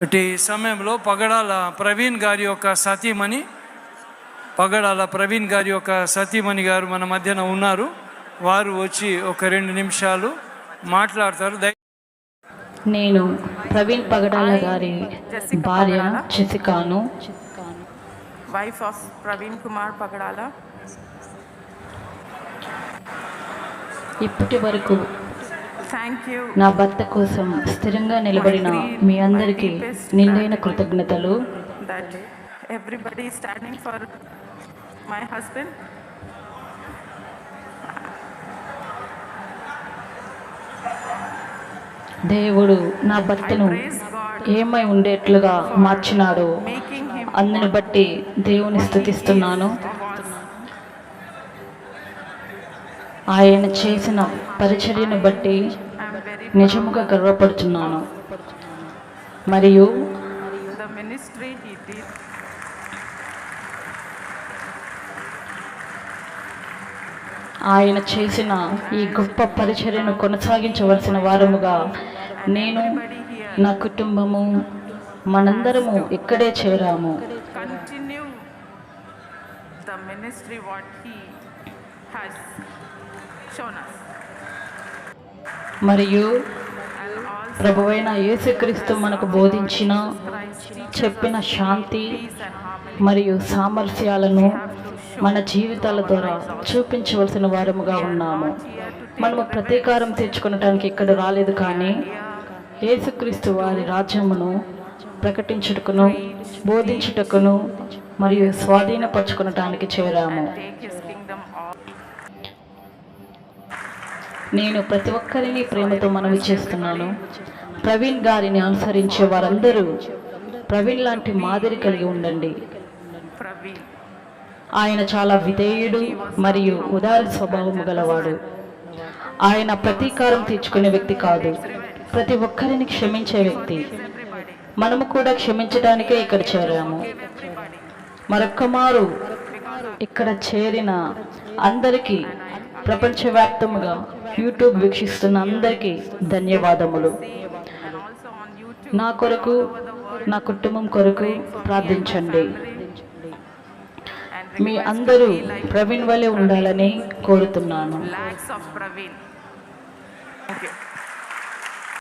ఇటు ఈ సమయంలో పగడాల ప్రవీణ్ గారి యొక్క సతీమణి పగడాల ప్రవీణ్ గారి యొక్క సతీమణి గారు మన మధ్యన ఉన్నారు వారు వచ్చి ఒక రెండు నిమిషాలు మాట్లాడతారు నేను ప్రవీణ్ పగడాల గారి భార్య జెసికాను wife of Praveen Kumar Pagadala. ఇప్పటి వరకు. నా భర్త కోసం స్థిరంగా నిలబడిన మీ అందరికీ నిండైన కృతజ్ఞతలు. my husband. దేవుడు నా భర్తను ఏమై ఉండేట్లుగా మార్చినాడు. అందుని బట్టి దేవుని స్థుతిస్తున్నాను. ఆయన చేసిన పరిచర్యను బట్టి నిజముగా గర్వపడుతున్నాను మరియు ఆయన చేసిన ఈ గొప్ప పరిచర్యను కొనసాగించవలసిన వారముగా నేను నా కుటుంబము మనందరము ఇక్కడే చేరాము. Has shown us. మరియు ప్రభువైన యేసుక్రీస్తు మనకు బోధించిన చెప్పిన శాంతి. మరియు సామర్థ్యాలను మన జీవితాల ద్వారా చూపించవలసిన వారముగా ఉన్నాము. మనము ప్రతీకారం తీర్చుకునటానికి ఇక్కడ రాలేదు కానీ యేసుక్రీస్తు వారి రాజ్యమును ప్రకటించుటకును బోధించుటకును మరియు స్వాధీనపరచుకునటానికి చేరాము. నేను ప్రతి ఒక్కరిని ప్రేమతో మనవి చేస్తున్నాను. ప్రవీణ్ గారిని అనుసరించే వారందరూ ప్రవీణ్ లాంటి మాదిరి కలిగి ఉండండి. ఆయన చాలా విధేయుడు మరియు ఉదార స్వభావము గలవాడు. ఆయన ప్రతీకారం తీర్చుకునే వ్యక్తి కాదు. ప్రతి ఒక్కరిని క్షమించే వ్యక్తి. మనము కూడా క్షమించడానికే ఇక్కడ చేరాము. మరొక్కమారు ఇక్కడ చేరిన అందరికీ ప్రపంచవ్యాప్తంగా యూట్యూబ్ వీక్షిస్తున్న అందరికీ ధన్యవాదములు. నా కొరకు నా కుటుంబం కొరకు ప్రార్థించండి. మీ అందరూ ప్రవీణ్ వలె ఉండాలని కోరుతున్నాను.